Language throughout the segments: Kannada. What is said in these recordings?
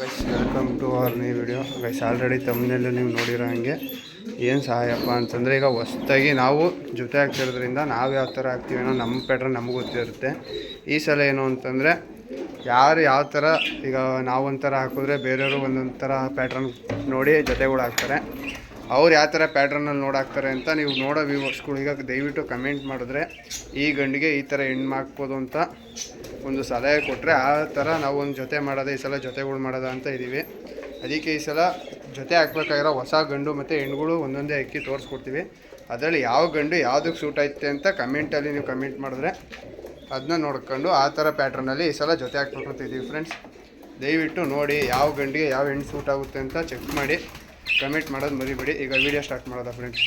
Guys welcome to our new video guys already ತಮ್ಮನೆಲ್ಲೂ ನೀವು ನೋಡಿರೋ ಹಾಗೆ. ಏನು ಸಹಾಯಪ್ಪ ಅಂತಂದರೆ ಈಗ ಹೊಸ್ದಾಗಿ ನಾವು ಜೊತೆ ಆಗ್ತಿರೋದ್ರಿಂದ ನಾವು ಯಾವ ಥರ ಆಗ್ತೀವೇನೋ ನಮ್ಮ ಪ್ಯಾಟ್ರನ್ ನಮಗೂ ಗೊತ್ತಿರುತ್ತೆ. ಈ ಸಲ ಏನು ಅಂತಂದರೆ ಯಾರು ಯಾವ ಥರ ಈಗ ನಾವು ಒಂಥರ ಹಾಕಿದ್ರೆ ಬೇರೆಯವರು ಒಂದೊಂದು ಥರ ಪ್ಯಾಟ್ರನ್ ನೋಡಿ ಜೊತೆಗಳು ಹಾಕ್ತಾರೆ ಅವ್ರು ಯಾವ ಥರ ಪ್ಯಾಟ್ರನಲ್ಲಿ ನೋಡಾಕ್ತಾರೆ ಅಂತ ನೀವು ನೋಡೋ ಈಗ ದಯವಿಟ್ಟು ಕಮೆಂಟ್ ಮಾಡಿದ್ರೆ ಈ ಗಂಡಿಗೆ ಈ ಥರ ಹೆಣ್ಣು ಹಾಕ್ಬೋದು ಅಂತ ಒಂದು ಸಲಹೆ ಕೊಟ್ಟರೆ ಆ ಥರ ನಾವು ಒಂದು ಜೊತೆ ಮಾಡೋದೇ, ಈ ಸಲ ಜೊತೆಗಳು ಮಾಡೋದ ಅಂತ ಇದ್ದೀವಿ. ಅದಕ್ಕೆ ಈ ಸಲ ಜೊತೆ ಹಾಕ್ಬೇಕಾಗಿರೋ ಹೊಸ ಗಂಡು ಮತ್ತು ಹೆಣ್ಗಳು ಒಂದೊಂದೇ ಅಕ್ಕಿ ತೋರಿಸ್ಕೊಡ್ತೀವಿ. ಅದರಲ್ಲಿ ಯಾವ ಗಂಡು ಯಾವುದಕ್ಕೆ ಸೂಟ್ ಐತೆ ಅಂತ ಕಮೆಂಟಲ್ಲಿ ನೀವು ಕಮೆಂಟ್ ಮಾಡಿದ್ರೆ ಅದನ್ನ ನೋಡ್ಕೊಂಡು ಆ ಥರ ಪ್ಯಾಟ್ರನಲ್ಲಿ ಈ ಸಲ ಜೊತೆ ಹಾಕ್ಬೇಕು ಅಂತ ಇದ್ದೀವಿ ಫ್ರೆಂಡ್ಸ್ ದಯವಿಟ್ಟು ನೋಡಿ ಯಾವ ಗಂಡಿಗೆ ಯಾವ ಹೆಣ್ಣು ಸೂಟ್ ಆಗುತ್ತೆ ಅಂತ ಚೆಕ್ ಮಾಡಿ. ಕಮೆಂಟ್ ಮಾಡೋದು ಮರಿಬೇಡಿ. ಈಗ ವೀಡಿಯೋ ಸ್ಟಾರ್ಟ್ ಮಾಡೋದಾ ಫ್ರೆಂಡ್ಸ್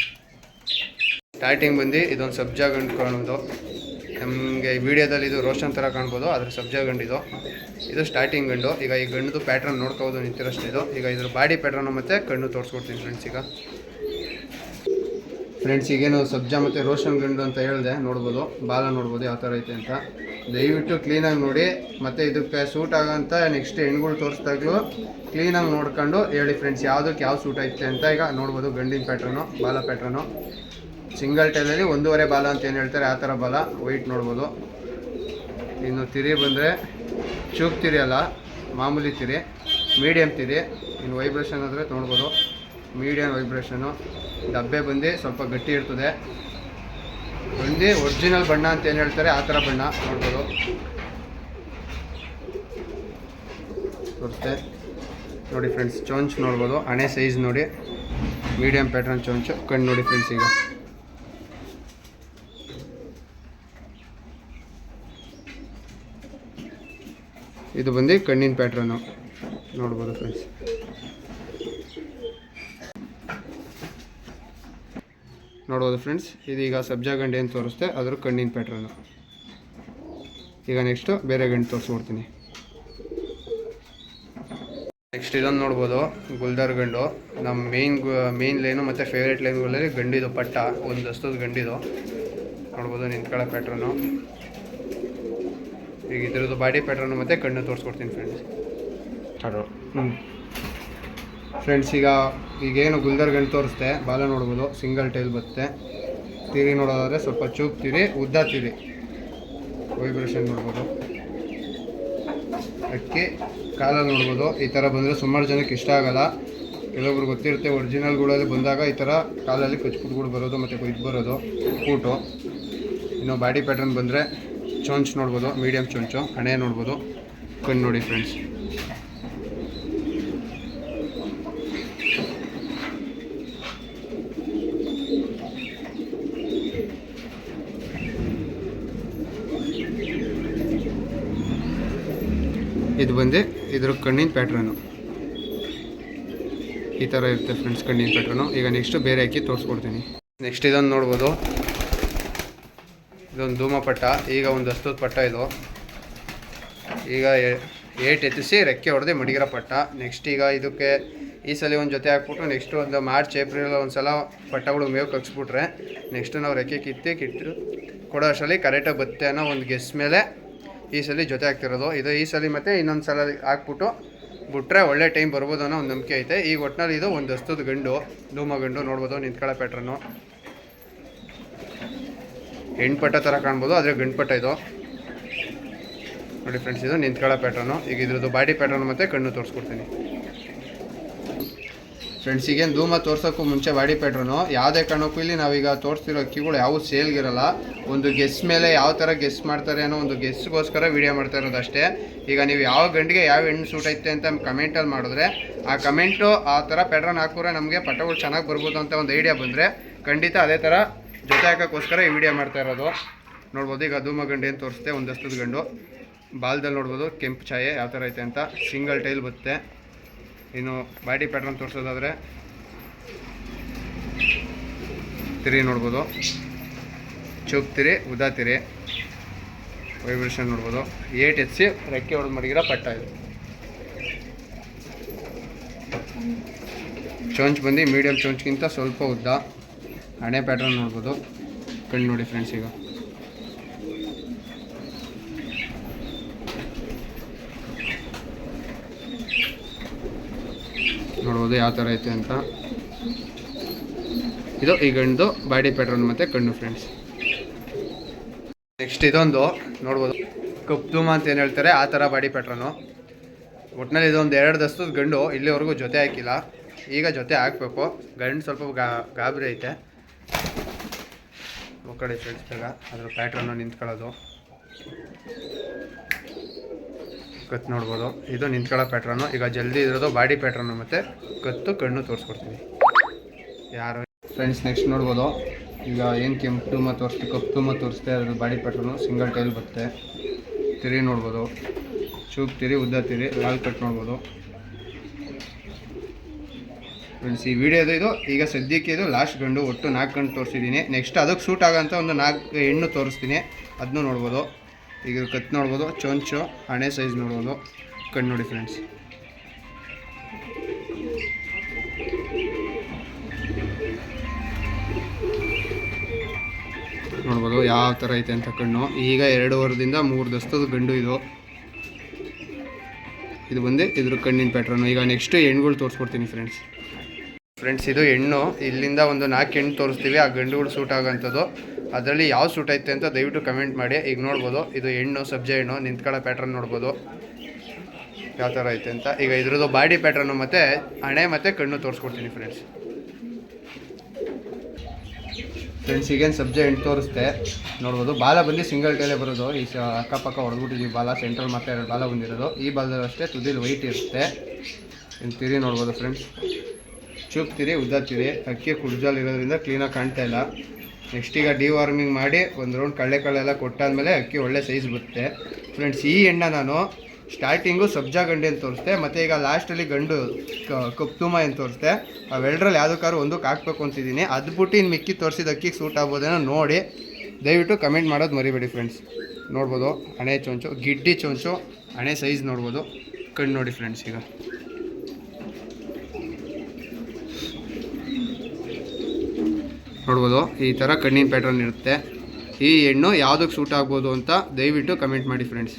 ಸ್ಟಾರ್ಟಿಂಗ್ ಬಂದು ಇದೊಂದು ಸಬ್ಜಾ ಗಂಡು ಕಾಣೋದು. ನಮಗೆ ವಿಡಿಯೋದಲ್ಲಿ ಇದು ರೋಷನ್ ಥರ ಕಾಣ್ಬೋದು, ಆದರೆ ಸಬ್ಜಾ ಗಂಡಿದು ಇದು ಸ್ಟಾರ್ಟಿಂಗ್ ಗಂಡು. ಈಗ ಈ ಗಂಡು ಪ್ಯಾಟ್ರನ್ ನೋಡ್ಕೋಬೋದು ನಿಂತಿರೋಷ್ಟು ಇದು. ಈಗ ಇದ್ರ ಬಾಡಿ ಪ್ಯಾಟ್ರನ್ನು ಮತ್ತು ಕಣ್ಣು ತೋರಿಸ್ಕೊಡ್ತೀನಿ ಫ್ರೆಂಡ್ಸ್ ಈಗ. ಫ್ರೆಂಡ್ಸ್ ಈಗೇನು ಸಬ್ಜಾ ಮತ್ತು ರೋಷನ್ ಗಂಡು ಅಂತ ಹೇಳಿದೆ, ನೋಡ್ಬೋದು. ಬಾಲ ನೋಡ್ಬೋದು, ಯಾವ ಥರ ಐತೆ ಅಂತ. ದಯವಿಟ್ಟು ಕ್ಲೀನಾಗಿ ನೋಡಿ. ಮತ್ತು ಇದಕ್ಕೆ ಸೂಟ್ ಆಗೋಂಥ ನೆಕ್ಸ್ಟ್ ಹೆಣ್ಗಳು ತೋರಿಸ್ದಾಗಲೂ ಕ್ಲೀನಾಗಿ ನೋಡ್ಕೊಂಡು ಹೇಳಿ ಫ್ರೆಂಡ್ಸ್ ಯಾವುದಕ್ಕೆ ಯಾವ ಸೂಟ್ ಐತೆ ಅಂತ ಈಗ ನೋಡ್ಬೋದು. ಗಂಡಿನ ಪ್ಯಾಟ್ರನು ಬಾಲ ಪ್ಯಾಟ್ರನು ಸಿಂಗಲ್ ಟೈಲಲ್ಲಿ ಒಂದೂವರೆ ಬಾಲ ಅಂತ ಏನು ಹೇಳ್ತಾರೆ, ಆ ಥರ ಬಾಲ. ವೈಟ್ ನೋಡ್ಬೋದು. ಇನ್ನು ತಿರಿ ಬಂದರೆ ಚೂಕ್ ತಿರಿ ಅಲ್ಲ, ಮಾಮೂಲಿ ತಿರಿ. ಮೀಡಿಯಮ್ ತಿರಿ. ಇನ್ನು ವೈಬ್ರೇಷನ್ ಆದರೆ ನೋಡ್ಬೋದು. ಮೀಡಿಯಮ್ ವೈಬ್ರೇಷನು ಡಬ್ಬೆ ಬಂದು ಸ್ವಲ್ಪ ಗಟ್ಟಿ ಇರ್ತದೆ. ಬಂದು ಒರಿಜಿನಲ್ ಬಣ್ಣ ಅಂತ ಏನು ಹೇಳ್ತಾರೆ, ಆ ಥರ ಬಣ್ಣ ನೋಡ್ಬೋದು. ಬರುತ್ತೆ ನೋಡಿ ಫ್ರೆಂಡ್ಸ್ ಚೌಂಚ್ ನೋಡ್ಬೋದು. ಹಣೆ ಸೈಜ್ ನೋಡಿ. ಮೀಡಿಯಮ್ ಪ್ಯಾಟ್ರನ್ ಚೌಂಚು. ಕಣ್ಣು ನೋಡಿ ಫ್ರೆಂಡ್ಸ್ ಈಗ. ಇದು ಬಂದು ಕಣ್ಣಿನ ಪ್ಯಾಟ್ರನ್ನು ನೋಡ್ಬೋದು ಫ್ರೆಂಡ್ಸ್ ನೋಡ್ಬೋದು ಫ್ರೆಂಡ್ಸ್ ಇದೀಗ ಸಬ್ಜಾ ಗಂಡು ಏನು ತೋರಿಸ್ತೆ ಅದ್ರ ಕಣ್ಣಿನ ಪ್ಯಾಟ್ರನ್ನು ಈಗ ನೆಕ್ಸ್ಟು ಬೇರೆ ಗಂಡು ತೋರಿಸ್ಕೊಡ್ತೀನಿ. ನೆಕ್ಸ್ಟ್ ಇದೊಂದು ನೋಡ್ಬೋದು. ಗುಲ್ದಾರ್ ಗಂಡು. ನಮ್ಮ ಮೇಯ್ನ್ ಮೇಯ್ನ್ ಲೈನು ಮತ್ತು ಫೇವ್ರೇಟ್ ಲೈನ್ಗಳಲ್ಲಿ ಗಂಡಿದು ಪಟ್ಟ ಒಂದು ಹಸ್ತದ ಗಂಡಿದು. ನೋಡ್ಬೋದು ನಿಂತ್ಕೊಳ್ಳೋ ಪ್ಯಾಟ್ರನ್ನು ಈಗ ಇದ್ರದ್ದು ಬಾಡಿ ಪ್ಯಾಟ್ರನ್ನು ಮತ್ತು ಕಣ್ಣು ತೋರಿಸ್ಕೊಡ್ತೀನಿ ಫ್ರೆಂಡ್ಸ್ ಹ್ಞೂ ಫ್ರೆಂಡ್ಸ್ ಈಗ ಈಗೇನು ಗುಲ್ದರ್ ಗಂಟು ತೋರಿಸ್ತೆ ಬಾಲ ನೋಡ್ಬೋದು, ಸಿಂಗಲ್ ಟೈಲ್ ಬರುತ್ತೆ ತಿರಿ ನೋಡೋದಾದ್ರೆ ಸ್ವಲ್ಪ ಚೂಪ್ ತಿರಿ, ಉದ್ದ ತಿರಿ. ವೈಬ್ರೇಷನ್ ನೋಡ್ಬೋದು. ಅಕ್ಕಿ, ಕಾಲಲ್ಲಿ ನೋಡ್ಬೋದು. ಈ ಥರ ಬಂದರೆ ಸುಮಾರು ಜನಕ್ಕೆ ಇಷ್ಟ ಆಗಲ್ಲ. ಕೆಲವೊಬ್ರು ಗೊತ್ತಿರುತ್ತೆ ಒರಿಜಿನಲ್ಗಳಲ್ಲಿ ಬಂದಾಗ ಈ ಥರ ಕಾಲಲ್ಲಿ ಕಚ್ಪುಟ್ಗಳು ಬರೋದು ಮತ್ತು ಕೊಯ್ದು ಬರೋದು, ಕೂಟು. ಇನ್ನು ಬಾಡಿ ಪ್ಯಾಟರ್ನ್ ಬಂದರೆ ಚೊಂಚ್ ನೋಡ್ಬೋದು ಮೀಡಿಯಮ್ ಚೊಂಚು, ಹಣೆ ನೋಡ್ಬೋದು. ಕಣ್ಣು ನೋಡಿ ಫ್ರೆಂಡ್ಸ್ ಇದು ಬಂದು, ಇದ್ರ ಕಣ್ಣಿನ ಪ್ಯಾಟ್ರನು ಈ ಥರ ಇರುತ್ತೆ ಫ್ರೆಂಡ್ಸ್ ಕಣ್ಣಿನ ಪ್ಯಾಟ್ರನು ಈಗ ನೆಕ್ಸ್ಟು ಬೇರೆ ಹಾಕಿ ತೋರಿಸ್ಕೊಡ್ತೀನಿ. ನೆಕ್ಸ್ಟ್ ಇದೊಂದು ನೋಡ್ಬೋದು. ಇದೊಂದು ಧೂಮಪಟ್ಟ. ಈಗ ಒಂದು ಹಸ್ತದ ಪಟ್ಟ ಇದು. ಈಗ ಏಟ್ ಎತ್ತಿಸಿ ರೆಕ್ಕೆ ಹೊಡೆದು ಮಡಿಗಿರೋ ಪಟ್ಟ. ನೆಕ್ಸ್ಟ್ ಈಗ ಇದಕ್ಕೆ ಈ ಸಲ ಒಂದು ಜೊತೆ ಹಾಕ್ಬಿಟ್ಟು ನೆಕ್ಸ್ಟು ಒಂದು ಮಾರ್ಚ್ ಏಪ್ರಿಲ್ ಒಂದು ಸಲ ಪಟ್ಟಗಳು ಮೇವು ಕಗ್ಸ್ಬಿಟ್ರೆ ನೆಕ್ಸ್ಟು ನಾವು ರೆಕ್ಕೆ ಕಿತ್ತಿ ಕಿತ್ತು ಕೊಡೋ ಅಷ್ಟರಲ್ಲಿ ಕರೆಕ್ಟಾಗಿ ಬತ್ತೆ ಅನ್ನೋ ಒಂದು ಗೆಸ್ ಮೇಲೆ ಈ ಸಲ ಜೊತೆ ಆಗ್ತಿರೋದು. ಇದು ಈ ಸಲ ಮತ್ತೆ ಇನ್ನೊಂದು ಸಲ ಹಾಕ್ಬಿಟ್ಟು ಬಿಟ್ರೆ ಒಳ್ಳೆ ಟೈಮ್ ಬರ್ಬೋದು ಅನ್ನೋ ಒಂದು ನಂಬಿಕೆ ಐತೆ. ಈಗ ಒಟ್ಟಿನಲ್ಲಿ ಇದು ಒಂದು ಹಸ್ತದ ಗಂಡು, ಧೂಮ ಗಂಡು ನೋಡ್ಬೋದು ನಿಂತ್ಕೊಳ್ಳೋ ಪ್ಯಾಟ್ರನ್ನು ಹೆಣ್ಪಟ್ಟ ಥರ ಕಾಣ್ಬೋದು, ಆದರೆ ಗಂಡ್ಪಟ್ಟ ಇದು. ನೋಡಿ ಫ್ರೆಂಡ್ಸ್ ಇದು ನಿಂತ್ಕೊಳ್ಳೋ ಪ್ಯಾಟ್ರನ್ನು ಈಗ ಇದ್ರದ್ದು ಬಾಡಿ ಪ್ಯಾಟ್ರನ್ ಮತ್ತು ಕಣ್ಣು ತೋರಿಸ್ಕೊಡ್ತೀನಿ. ಫ್ರೆಂಡ್ಸ್ ಈಗೇನು ಧೂಮ ತೋರ್ಸೋಕ್ಕೂ ಮುಂಚೆ ಬಾಡಿ ಪೆಟ್ರೋನು. ಯಾವುದೇ ಕಾರಣಕ್ಕೂ ಇಲ್ಲಿ ನಾವೀಗ ತೋರಿಸ್ತಿರೋ ಅಕ್ಕಿಗಳು ಯಾವ ಸೇಲ್ಗಿರಲ್ಲ ಒಂದು ಗೆಸ್ ಮೇಲೆ ಯಾವ ಥರ ಗೆಸ್ ಮಾಡ್ತಾರೆ ಅನ್ನೋ ಒಂದು ಗೆಸ್ಗೋಸ್ಕರ ವೀಡಿಯೋ ಮಾಡ್ತಾ ಇರೋದು ಅಷ್ಟೇ ಈಗ ನೀವು ಯಾವ ಗಂಡಿಗೆ ಯಾವ ಹೆಣ್ಣು ಸೂಟ್ ಐತೆ ಅಂತ ಕಮೆಂಟಲ್ಲಿ ಮಾಡಿದ್ರೆ, ಆ ಕಮೆಂಟು ಆ ಥರ ಪೆಟ್ರೋನ್ ಹಾಕಿದ್ರೆ ನಮಗೆ ಪಟಗಳು ಚೆನ್ನಾಗಿ ಬರ್ಬೋದು ಅಂತ ಒಂದು ಐಡಿಯಾ ಬಂದರೆ ಖಂಡಿತ ಅದೇ ಥರ ಜೊತೆ ಹಾಕೋಕ್ಕೋಸ್ಕರ ಈ ವಿಡಿಯೋ ಮಾಡ್ತಾ ಇರೋದು. ನೋಡ್ಬೋದು, ಈಗ ಧೂಮ ಗಂಡು ಏನು ತೋರಿಸ್ತೇವೆ ಒಂದು ಹಸ್ತದ ಗಂಡು. ಬಾಲ್ದಲ್ಲಿ ನೋಡ್ಬೋದು, ಕೆಂಪು ಛಾಯೆ ಯಾವ ಥರ ಐತೆ ಅಂತ. ಸಿಂಗಲ್ ಟೈಲ್ ಬರುತ್ತೆ ಇನ್ನು ಬಾಡಿ ಪ್ಯಾಟ್ರನ್ ತೋರಿಸೋದಾದರೆ ತಿರಿ ನೋಡ್ಬೋದು. ಚೂಪ್ ತಿರಿ, ಉದಾ ತಿರಿ ವೈಬ್ರೇಷನ್ ನೋಡ್ಬೋದು. ಏಟ್ ಎತ್ಸಿ ರೆಕ್ಕೆ ಹೊಡೆದು ಮಡಗಿರೋ ಪಟ್ಟ ಇದು. ಚೌಂಚ್ ಬಂದು ಮೀಡಿಯಮ್ ಚೌಂಚ್ಗಿಂತ ಸ್ವಲ್ಪ ಉದ್ದ. ಹಣೆ ಪ್ಯಾಟ್ರನ್ ನೋಡ್ಬೋದು. ಕಣ್ಣು ನೋಡಿ ಫ್ರೆಂಡ್ಸ್ ಈಗ. ನೋಡ್ಬೋದು ಯಾವ ಥರ ಐತೆ ಅಂತ. ಇದು ಈ ಗಂಡು ಬಾಡಿ ಪ್ಯಾಟ್ರನ್ ಮತ್ತು ಕಣ್ಣು ಫ್ರೆಂಡ್ಸ್ ನೆಕ್ಸ್ಟ್ ಇದೊಂದು, ನೋಡ್ಬೋದು. ಕಪ್ತುಮ ಅಂತ ಏನು ಹೇಳ್ತಾರೆ, ಆ ಥರ ಬಾಡಿ ಪ್ಯಾಟ್ರನು ಒಟ್ಟಿನಲ್ಲಿ ಇದೊಂದು ಎರಡು ದಸ್ತದ ಗಂಡು ಇಲ್ಲಿವರೆಗೂ ಜೊತೆ ಹಾಕಿಲ್ಲ. ಈಗ ಜೊತೆ ಹಾಕಬೇಕು. ಗಂಡು ಸ್ವಲ್ಪ ಗಾ, ಗಾಬರಿ ಐತೆ. ಕಡೆ ಫ್ರೆಂಡ್ಸ್ ಬೇಗ, ಅದ್ರ ಪ್ಯಾಟ್ರನ್ನು ನಿಂತ್ಕೊಳ್ಳೋದು. ಕತ್ತು ನೋಡ್ಬೋದು. ಇದು ನಿಂತ್ಕೊಳ್ಳೋ ಪ್ಯಾಟ್ರನ್ನು ಈಗ ಜಲ್ದಿ ಇರೋದು ಬಾಡಿ ಪ್ಯಾಟ್ರನ್ನು ಮತ್ತು ಕತ್ತು ಕಣ್ಣು ತೋರಿಸ್ಕೊಡ್ತೀನಿ ಯಾರು? ಫ್ರೆಂಡ್ಸ್ ನೆಕ್ಸ್ಟ್ ನೋಡ್ಬೋದು. ಈಗ ಏನು ಕೆಂಪು ಮತ್ತು ತೋರಿಸ್ತೀವಿ, ಕಪ್ಪು ಟೂಮ ತೋರಿಸ್ತೆ ಅದ್ರ ಬಾಡಿ ಪ್ಯಾಟ್ರನು ಸಿಂಗಲ್ ಟೈಲ್ ಬರುತ್ತೆ. ತಿರಿ ನೋಡ್ಬೋದು. ಚೂಪ್ ತಿರಿ, ಉದ್ದ ತಿರಿ ಲಾಲ್ ಕಟ್ ನೋಡ್ಬೋದು. ಫ್ರೆಂಡ್ಸ್ ಈ ವಿಡಿಯೋದು ಇದು. ಈಗ ಸದ್ಯಕ್ಕೆ ಇದು ಲಾಸ್ಟ್ ಗಂಡು, ಒಟ್ಟು ನಾಲ್ಕು ಗಂಡು ತೋರಿಸಿದ್ದೀನಿ. ನೆಕ್ಸ್ಟ್ ಅದಕ್ಕೆ ಸೂಟ್ ಆಗೋಂಥ ಒಂದು ನಾಲ್ಕು, ಹೆಣ್ಣು ತೋರಿಸ್ತೀನಿ. ಅದನ್ನು ನೋಡ್ಬೋದು. ಈಗ ಕತ್ ನೋಡ್ಬೋದು, ಚೊಂಚು, ಹಣೆ ಸೈಜ್ ನೋಡ್ಬೋದು. ಕಣ್ಣು ನೋಡಿ ಫ್ರೆಂಡ್ಸ್ ನೋಡ್ಬೋದು ಯಾವ ಥರ ಐತೆ ಅಂತ ಕಣ್ಣು. ಈಗ ಎರಡು ವಾರದಿಂದ ಮೂರು ದಸ್ತದ ಗಂಡು ಇದು. ಇದು ಬಂದು ಇದ್ರ ಕಣ್ಣಿನ ಪ್ಯಾಟ್ರನ್ನು ಈಗ ನೆಕ್ಸ್ಟ್ ಹೆಣ್ಗಳು ತೋರಿಸ್ಕೊಡ್ತೀನಿ ಫ್ರೆಂಡ್ಸ್ ಫ್ರೆಂಡ್ಸ್ ಇದು ಹೆಣ್ಣು. ಇಲ್ಲಿಂದ ಒಂದು ನಾಲ್ಕು ಹೆಣ್ಣು ತೋರಿಸ್ತೀವಿ. ಆ ಗಂಡುಗಳು ಸೂಟ್ ಆಗೋಂಥದ್ದು. ಅದರಲ್ಲಿ ಯಾವ ಸೂಟ್ ಐತೆ ಅಂತ ದಯವಿಟ್ಟು ಕಮೆಂಟ್ ಮಾಡಿ. ಈಗ ನೋಡ್ಬೋದು, ಇದು ಹೆಣ್ಣು, ಸಬ್ಜೆ ಹೆಣ್ಣು, ನಿಂತ್ಕೊಳ್ಳೋ ಪ್ಯಾಟ್ರನ್ ನೋಡ್ಬೋದು. ಯಾವ ಥರ ಐತೆ ಅಂತ. ಈಗ ಇದ್ರದ್ದು ಬಾಡಿ ಪ್ಯಾಟ್ರನ್ನು ಮತ್ತು ಹಣೆ ಮತ್ತು ಕಣ್ಣು ತೋರಿಸ್ಕೊಡ್ತೀನಿ ಫ್ರೆಂಡ್ಸ್ ಫ್ರೆಂಡ್ಸ್ ಈಗೇನು ಸಬ್ಜೆ ಹೆಣ್ಣು ತೋರಿಸ್ತೆ ನೋಡ್ಬೋದು. ಬಾಲ ಬಂದು ಸಿಂಗಲ್ ಕೈಲೇ ಬರೋದು. ಈ ಅಕ್ಕಪಕ್ಕ ಹೊಡೆದ್ಬಿಟ್ಟಿದ್ದೀವಿ ಬಾಲ ಸೆಂಟ್ರಲ್ ಮತ್ತೆ ಎರಡು ಬಾಲ ಬಂದಿರೋದು. ಈ ಬಾಲದಲ್ಲಿ ಅಷ್ಟೇ ತುದಿಲಿ ವೈಟ್ ಇರುತ್ತೆ. ಇನ್ನು ತಿರಿ ನೋಡ್ಬೋದು ಫ್ರೆಂಡ್ಸ್ ಚೂಪ್ ತಿರಿ ಉದ್ದ ತಿರಿ ಅಕ್ಕಿ ಕುಡ್ಜಲ್ ಇರೋದ್ರಿಂದ ಕ್ಲೀನಾಗಿ ಕಾಣ್ತಾ ಇಲ್ಲ. ನೆಕ್ಸ್ಟ್ ಈಗ ಡಿವಾರ್ಮಿಂಗ್ ಮಾಡಿ ಒಂದು ರೌಂಡ್ ಕಳ್ಳೆ ಕಳ್ಳೆಲ್ಲ ಕೊಟ್ಟಾದ್ಮೇಲೆ ಅಕ್ಕಿ ಒಳ್ಳೆ ಸೈಜ್ ಬರುತ್ತೆ. ಫ್ರೆಂಡ್ಸ್ ಈ ಎಣ್ಣ ನಾನು ಸ್ಟಾರ್ಟಿಂಗು ಸಬ್ಜಾ ಗಂಡೆ ಅಂತ ತೋರಿಸ್ದೆ, ಮತ್ತು ಈಗ ಲಾಸ್ಟಲ್ಲಿ ಗಂಡು ಕಪ್ತುಮ ಅಂತ ತೋರಿಸ್ದೆ. ಅವೆಲ್ಲರಲ್ಲಿ ಯಾವುದಕ್ಕಾದ್ರು ಒಂದು ಹಾಕ್ಬೇಕು ಅಂತಿದ್ದೀನಿ. ಅದು ಬಿಟ್ಟು ಇನ್ನು ಮಿಕ್ಕಿ ತೋರಿಸಿದ ಅಕ್ಕಿಗೆ ಸೂಟ್ ಆಗ್ಬೋದೇನೋ ನೋಡಿ. ದಯವಿಟ್ಟು ಕಮೆಂಟ್ ಮಾಡೋದು ಮರಿಬೇಡಿ ಫ್ರೆಂಡ್ಸ್ ನೋಡ್ಬೋದು, ಹಣೆ ಚೊಂಚು, ಗಿಡ್ಡಿ ಚೊಂಚು, ಹಣೆ ಸೈಜ್ ನೋಡ್ಬೋದು. ಕಣ್ಣು ನೋಡಿ ಫ್ರೆಂಡ್ಸ್ ಈಗ. ನೋಡ್ಬೋದು. ಈ ಥರ ಕಣ್ಣಿನ ಪ್ಯಾಟ್ರನ್ ಇರುತ್ತೆ. ಈ ಹೆಣ್ಣು ಯಾವುದಕ್ಕೆ ಸೂಟ್ ಆಗ್ಬೋದು ಅಂತ ದಯವಿಟ್ಟು ಕಮೆಂಟ್ ಮಾಡಿ ಫ್ರೆಂಡ್ಸ್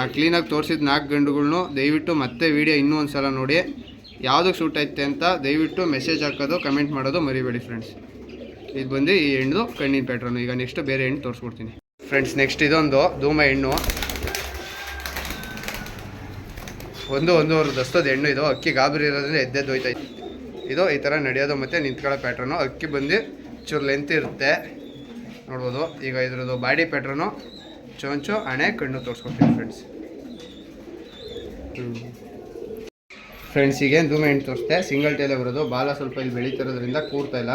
ಆ ಕ್ಲೀನಾಗಿ ತೋರಿಸಿದ ನಾಲ್ಕು ಗಂಡುಗಳನ್ನು ದಯವಿಟ್ಟು ಮತ್ತೆ ವೀಡಿಯೋ ಇನ್ನೂ ಒಂದು ಸಲ ನೋಡಿ. ಯಾವುದಕ್ಕೆ ಸೂಟ್ ಐತೆ ಅಂತ ದಯವಿಟ್ಟು ಮೆಸೇಜ್ ಹಾಕೋದು ಕಮೆಂಟ್ ಮಾಡೋದು ಮರಿಬೇಡಿ ಫ್ರೆಂಡ್ಸ್ ಇದು ಬಂದು ಈ ಹೆಣ್ಣು ಕಣ್ಣಿನ ಪ್ಯಾಟ್ರನ್ನು ಈಗ ನೆಕ್ಸ್ಟ್ ಬೇರೆ ಹೆಣ್ಣು ತೋರಿಸ್ಕೊಡ್ತೀನಿ. ಫ್ರೆಂಡ್ಸ್ ನೆಕ್ಸ್ಟ್ ಇದೊಂದು ಧೂಮ ಹೆಣ್ಣು. ಒಂದು ಒಂದೂವರೆ ದಸ್ತದ ಹೆಣ್ಣು ಇದು. ಅಕ್ಕಿ ಗಾಬರಿ ಇರೋದ್ರಿಂದ ಎದ್ದೆದ್ದು ಹೋಯ್ತೈತೆ ಇದು ಈ ಥರ ನಡೆಯೋದು ಮತ್ತು ನಿಂತ್ಕೊಳ್ಳೋ ಪ್ಯಾಟ್ರನ್ನು ಅಕ್ಕಿ ಬಂದು ಚೂರು ಲೆಂತ್ ಇರುತ್ತೆ. ನೋಡ್ಬೋದು, ಈಗ ಇದ್ರದ್ದು ಬಾಡಿ ಪ್ಯಾಟ್ರನು ಚೊಂಚು, ಹಣೆ, ಕಣ್ಣು ತೋರಿಸ್ಕೊಡ್ತೀನಿ ಫ್ರೆಂಡ್ಸ್ ಫ್ರೆಂಡ್ಸ್ ಈಗ ಹೆಣ್ಣು ತೋರಿಸ್ತೆ ಸಿಂಗಲ್ ಟೈಲೇ ಬರೋದು. ಬಾಲ ಸ್ವಲ್ಪ ಇಲ್ಲಿ ಬೆಳೀತಿರೋದ್ರಿಂದ ಕೂರ್ತಾ ಇಲ್ಲ.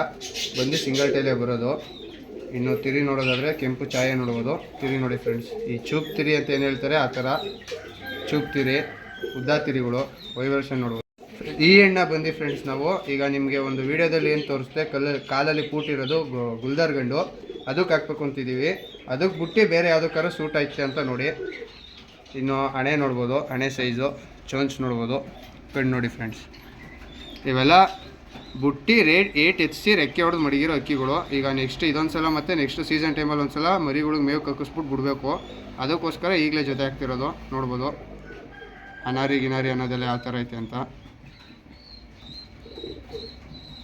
ಬಂದು ಸಿಂಗಲ್ ಟೈಲೇ ಬರೋದು. ಇನ್ನು ತಿರಿ ನೋಡೋದಾದರೆ ಕೆಂಪು ಛಾಯೆ ನೋಡ್ಬೋದು. ತಿರಿ ನೋಡಿ ಫ್ರೆಂಡ್ಸ್ ಈ ಚೂಪ್ ತಿರಿ ಅಂತ ಏನು ಹೇಳ್ತಾರೆ? ಆ ಥರ ಚೂಪ್ ತಿರಿ, ಉದ್ದ ತಿರಿಗಳು ವೈಬ್ರೇಷನ್ ನೋಡ್ಬೋದು. ಈ ಎಣ್ಣೆ ಬಂದು ಫ್ರೆಂಡ್ಸ್ ನಾವು, ಈಗ ನಿಮಗೆ ಒಂದು ವಿಡಿಯೋದಲ್ಲಿ ಏನು ತೋರಿಸ್ದೆ, ಕಲ್ಲ, ಕಾಲಲ್ಲಿ ಪೂಟಿರೋದು ಗು- ಗುಲ್ದಾರ್ ಗಂಡು. ಅದಕ್ಕೆ ಹಾಕ್ಬೇಕು ಅಂತಿದ್ದೀವಿ ಅದಕ್ಕೆ ಬುಟ್ಟಿ ಬೇರೆ ಯಾವುದಕ್ಕಾದ್ರೂ ಸೂಟ್ ಐತೆ ಅಂತ ನೋಡಿ. ಇನ್ನು ಹಣೆ ನೋಡ್ಬೋದು, ಹಣೆ ಸೈಜು ಚೊಂಚ್ ನೋಡ್ಬೋದು. ಕಣ್ಣು ನೋಡಿ ಫ್ರೆಂಡ್ಸ್ ಇವೆಲ್ಲ ಬುಟ್ಟಿ ರೇಟ್ ಏಟ್ ಎತ್ಸಿ ರೆಕ್ಕೆ ಹೊಡೆದು ಮಡಗಿರೋ ಅಕ್ಕಿಗಳು. ಈಗ ನೆಕ್ಸ್ಟ್ ಇದೊಂದು ಸಲ ಮತ್ತು ನೆಕ್ಸ್ಟ್ ಸೀಸನ್ ಟೈಮಲ್ಲಿ ಒಂದು ಸಲ ಮರಿಗಳಿಗೆ ಮೇವು ಕಕ್ಕಿಸ್ಬಿಟ್ಟು ಬಿಡಬೇಕು. ಅದಕ್ಕೋಸ್ಕರ ಈಗಲೇ ಜೊತೆ ಆಗ್ತಿರೋದು ನೋಡ್ಬೋದು. ಅನಾರಿ ಗಿನಾರಿ ಅನ್ನೋದೆಲ್ಲ ಯಾವ ಥರ ಐತೆ ಅಂತ.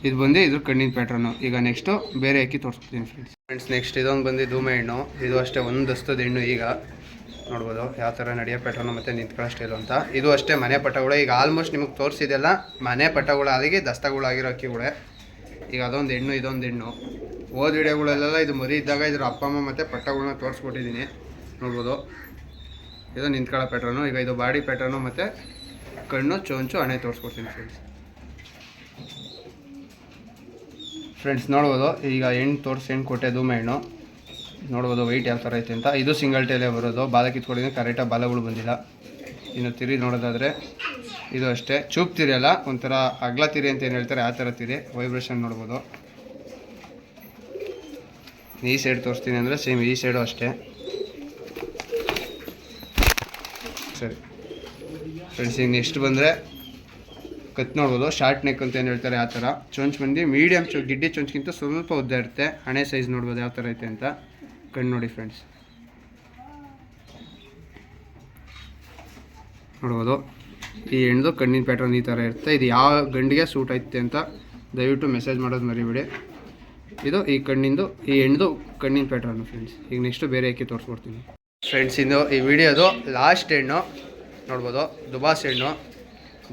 ಇದು ಬಂದು ಇದ್ರ ಕಣ್ಣಿನ ಪ್ಯಾಟ್ರನ್ನು ಈಗ ನೆಕ್ಸ್ಟು ಬೇರೆ ಅಕ್ಕಿ ತೋರಿಸ್ತೀನಿ ಫ್ರೆಂಡ್ಸ್ ಫ್ರೆಂಡ್ಸ್ ನೆಕ್ಸ್ಟ್ ಇದೊಂದು ಬಂದು ಧೂಮೆ ಹೆಣ್ಣು. ಇದು ಅಷ್ಟೇ ಒಂದು ದಸ್ತದ ಹೆಣ್ಣು ಈಗ. ನೋಡ್ಬೋದು ಯಾವ ಥರ ನಡೆಯೋ ಪ್ಯಾಟ್ರನ್ನು ಮತ್ತು ನಿಂತ್ಕೊಳ್ಳೋ ಸ್ಟೈಲು ಅಂತ. ಇದು ಅಷ್ಟೇ ಮನೆ ಪಟಗಳು. ಈಗ ಆಲ್ಮೋಸ್ಟ್ ನಿಮಗೆ ತೋರಿಸಿದೆಲ್ಲ ಮನೆ ಪಟಗಳು ಆಗಿ ದಸ್ತಗಳಾಗಿರೋ ಅಕ್ಕಿಗಳೇ ಈಗ ಅದೊಂದು ಹೆಣ್ಣು, ಇದೊಂದು ಹೆಣ್ಣು. ಓದ್ ವಿಡಿಯೋಗಳಲ್ಲೆಲ್ಲ ಇದು ಮರಿ ಇದ್ದಾಗ ಇದ್ರ ಅಪ್ಪ, ಅಮ್ಮ ಮತ್ತು ಪಟ್ಟಗಳನ್ನ ತೋರಿಸ್ಕೊಟ್ಟಿದ್ದೀನಿ ನೋಡ್ಬೋದು. ಇದು ನಿಂತ್ಕೊಳ್ಳೋ ಪ್ಯಾಟ್ರನು ಈಗ ಇದು ಬಾಡಿ ಪ್ಯಾಟ್ರನು ಮತ್ತು ಕಣ್ಣು, ಚೊಂಚು, ಹಣೆ ತೋರಿಸ್ಕೊಡ್ತೀನಿ ಫ್ರೆಂಡ್ಸ್ ಫ್ರೆಂಡ್ಸ್, ನೋಡ್ಬೋದು. ಈಗ ಹೆಣ್ಣು ತೋರಿಸಿ, ಹೆಣ್ಣು ಕೊಟ್ಟೆ, ಧೂಮ ಹೆಣ್ಣು. ನೋಡ್ಬೋದು ವೆಯ್ಟ್ ಯಾವ ಥರ ಐತೆ ಅಂತ. ಇದು ಸಿಂಗಲ್ ಟೇಲೇ ಬರೋದು. ಬಾಲ ಕಿತ್ಕೊಡಿದ್ರೆ ಕರೆಕ್ಟಾಗಿ ಬಾಲಗಳು ಬಂದಿಲ್ಲ. ಇನ್ನು ತಿರಿ ನೋಡೋದಾದರೆ ಇದು ಅಷ್ಟೇ. ಚೂಪ್ ತಿರಿ ಅಲ್ಲ, ಒಂಥರ ಅಗ್ಲ ತಿರಿ ಅಂತ ಏನು ಹೇಳ್ತಾರೆ, ಆ ಥರ ತಿರಿ. ವೈಬ್ರೇಷನ್ ನೋಡ್ಬೋದು. ಈ ಸೈಡ್ ತೋರಿಸ್ತೀನಿ ಅಂದರೆ ಸೇಮ್ ಈ ಸೈಡು ಅಷ್ಟೇ. ಸರಿ. ಫ್ರೆಂಡ್ಸ್ ಇನ್ನು ನೆಕ್ಸ್ಟ್ ಬಂದರೆ ಕತ್ ನೋಡ್ಬೋದು. ಶಾರ್ಟ್ ನೆಕ್ ಅಂತ ಏನು ಹೇಳ್ತಾರೆ ಆ ಥರ. ಚೊಂಚ್ ಬಂದು ಮೀಡಿಯಮ್ ಚೊ, ಗಿಡ್ಡಿ ಚೊಂಚ್ಗಿಂತ ಸ್ವಲ್ಪ ಉದ್ದ ಇರುತ್ತೆ. ಹಣೆ ಸೈಜ್ ನೋಡ್ಬೋದು ಯಾವ ಥರ ಐತೆ ಅಂತ. ಕಣ್ಣು ನೋಡಿ ಫ್ರೆಂಡ್ಸ್ ನೋಡ್ಬೋದು. ಈ ಹೆಣ್ದು ಕಣ್ಣಿನ ಪ್ಯಾಟ್ರನ್ ಈ ಥರ ಇರುತ್ತೆ. ಇದು ಯಾವ ಗಂಡಿಗೆ ಸೂಟ್ ಐತೆ ಅಂತ ದಯವಿಟ್ಟು ಮೆಸೇಜ್ ಮಾಡೋದು ಮರಿಬೇಡಿ. ಇದು ಈ ಕಣ್ಣಿಂದು, ಈ ಹೆಣ್ಣು ಕಣ್ಣಿನ ಪ್ಯಾಟ್ರನ್ ಫ್ರೆಂಡ್ಸ್ ಈಗ ನೆಕ್ಸ್ಟು ಬೇರೆ ಹಾಕಿ ತೋರಿಸ್ಕೊಡ್ತೀನಿ. ಫ್ರೆಂಡ್ಸ್ ಇದು ಈ ವಿಡಿಯೋದು ಲಾಸ್ಟ್ ಹೆಣ್ಣು, ನೋಡ್ಬೋದು. ದುಬಾಸ್ ಹೆಣ್ಣು.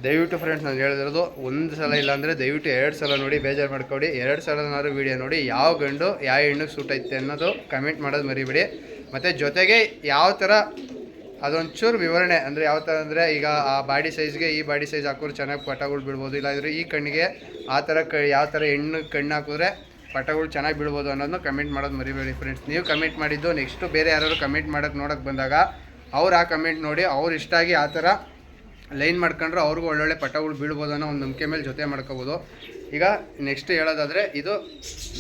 ದಯವಿಟ್ಟು ಫ್ರೆಂಡ್ಸ್ ನಾನು ಹೇಳಿದಿರೋದು ಒಂದು ಸಲ ಇಲ್ಲಾಂದರೆ ದಯವಿಟ್ಟು ಎರಡು ಸಲ ನೋಡಿ, ಬೇಜಾರು ಮಾಡ್ಕೊಡಿ. ಎರಡು ಸಲನಾದ್ರು ವಿಡಿಯೋ ನೋಡಿ, ಯಾವ ಗಂಡು, ಯಾವ ಹೆಣ್ಣಿಗೆ ಸೂಟ್ ಐತೆ ಅನ್ನೋದು ಕಮೆಂಟ್ ಮಾಡೋದು ಮರಿಬೇಡಿ. ಮತ್ತು ಜೊತೆಗೆ ಯಾವ ಥರ ಅದೊಂಚೂರು ವಿವರಣೆ, ಅಂದರೆ ಯಾವ ಥರ ಅಂದರೆ ಈಗ ಆ ಬಾಡಿ ಸೈಜ್ಗೆ ಈ ಬಾಡಿ ಸೈಜ್ ಹಾಕಿದ್ರೆ ಚೆನ್ನಾಗಿ ಪಟಗಳು ಬಿಡ್ಬೋದು ಇಲ್ಲಾಂದರೆ ಈ ಕಣ್ಣಿಗೆ ಆ ಥರ ಕ, ಯಾವ ಥರ ಹೆಣ್ಣು ಕಣ್ಣು ಹಾಕಿದ್ರೆ ಪಟಗಳು ಚೆನ್ನಾಗಿ ಬಿಡ್ಬೋದು ಅನ್ನೋದನ್ನು ಕಮೆಂಟ್ ಮಾಡೋದು ಮರಿಬೇಡಿ ಫ್ರೆಂಡ್ಸ್ ನೀವು ಕಮೆಂಟ್ ಮಾಡಿದ್ದು ನೆಕ್ಸ್ಟು ಬೇರೆ ಯಾರಾದರೂ ಕಮೆಂಟ್ ಮಾಡೋಕ್ಕೆ ನೋಡೋಕ್ಕೆ ಬಂದಾಗ ಅವ್ರು ಆ ಕಮೆಂಟ್ ನೋಡಿ, ಅವ್ರು ಇಷ್ಟ ಆಗಿ ಆ ಥರ ಲೈನ್ ಮಾಡ್ಕೊಂಡ್ರೆ ಅವ್ರಿಗೂ ಒಳ್ಳೊಳ್ಳೆ ಪಟಗಳು ಬೀಳ್ಬೋದು ಅನ್ನೋ ಒಂದು ನಂಬಿಕೆ ಮೇಲೆ ಜೊತೆ ಮಾಡ್ಕೋಬೋದು. ಈಗ ನೆಕ್ಸ್ಟ್ ಹೇಳೋದಾದರೆ ಇದು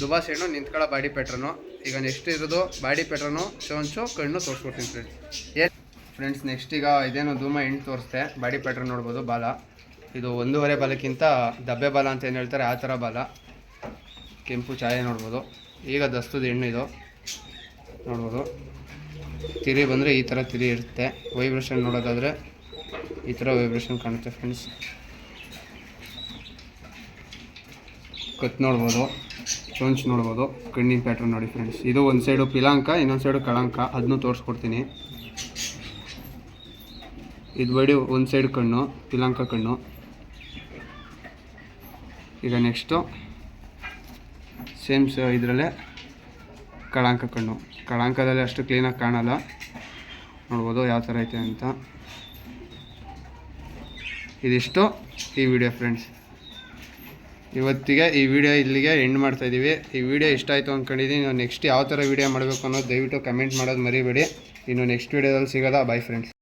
ದುಬಾಸ್ ಹೆಣ್ಣು ನಿಂತ್ಕೊಳ್ಳೋ ಬಾಡಿ ಪೆಟ್ರನು ಈಗ ನೆಕ್ಸ್ಟ್ ಇರೋದು ಬಾಡಿ ಪೆಟ್ರನು ಚೊಂಚು ಕಣ್ಣು ತೋರಿಸ್ಕೊಡ್ತೀನಿ ಫ್ರೆಂಡ್ಸ್ ಏನು ಫ್ರೆಂಡ್ಸ್ ನೆಕ್ಸ್ಟ್ ಈಗ ಇದೇನು ಧೂಮ ಹೆಣ್ಣು ತೋರಿಸ್ತೆ ಬಾಡಿ ಪೆಟ್ರನ್ ನೋಡ್ಬೋದು, ಬಾಲ. ಇದು ಒಂದೂವರೆ ಬಾಲಕ್ಕಿಂತ ದಬ್ಬೆ ಬಾಲ ಅಂತ ಏನು ಹೇಳ್ತಾರೆ, ಆ ಥರ ಬಾಲ. ಕೆಂಪು ಛಾಯೆ ನೋಡ್ಬೋದು. ಈಗ ದಸ್ತದ ಹೆಣ್ಣು ಇದು. ನೋಡ್ಬೋದು. ತಿರಿ ಬಂದರೆ ಈ ಥರ ತಿರಿ ಇರುತ್ತೆ. ವೈಬ್ರೇಷನ್ ನೋಡೋದಾದರೆ ಈ ಥರ ವೈಬ್ರೇಷನ್ ಕಾಣುತ್ತೆ ಫ್ರೆಂಡ್ಸ್ ಕತ್ ನೋಡ್ಬೋದು ಚೋಂಚ್ ನೋಡ್ಬೋದು ಕಣ್ಣಿನ ಪ್ಯಾಟ್ರನ್ ನೋಡಿ ಫ್ರೆಂಡ್ಸ್ ಇದು ಒಂದು ಸೈಡು ಪಿಲಾಂಕ ಇನ್ನೊಂದು ಸೈಡು ಕಳಂಕ ಅದನ್ನು ತೋರಿಸ್ಕೊಡ್ತೀನಿ ಇದು ಬಡಿ ಒಂದು ಸೈಡ್ ಕಣ್ಣು ಪಿಲಾಂಕ ಕಣ್ಣು ಈಗ ನೆಕ್ಸ್ಟು ಸೇಮ್ ಸ ಇದರಲ್ಲೇ ಕಳಂಕ ಕಣ್ಣು ಕಳಂಕದಲ್ಲಿ ಅಷ್ಟು ಕ್ಲೀನಾಗಿ ಕಾಣಲ್ಲ ನೋಡ್ಬೋದು ಯಾವ ಥರ ಐತೆ ಅಂತ ಇದಿಷ್ಟು ಈ ವಿಡಿಯೋ ಫ್ರೆಂಡ್ಸ್ ಇವತ್ತಿಗೆ ಈ ವಿಡಿಯೋ ಇಲ್ಲಿಗೆ ಎಂಡ್ ಮಾಡ್ತಾ ಇದ್ದೀವಿ ಈ ವಿಡಿಯೋ ಇಷ್ಟ ಆಯಿತು ಅಂದ್ಕೊಂಡಿದ್ದೀನಿ ನೀವು ನೆಕ್ಸ್ಟ್ ಯಾವ ಥರ ವಿಡಿಯೋ ಮಾಡಬೇಕು ಅನ್ನೋದು ದಯವಿಟ್ಟು ಕಮೆಂಟ್ ಮಾಡೋದು ಮರಿಬೇಡಿ. ಇನ್ನು ನೆಕ್ಸ್ಟ್ ವಿಡಿಯೋದಲ್ಲಿ ಸಿಗೋದಾ? Bye friends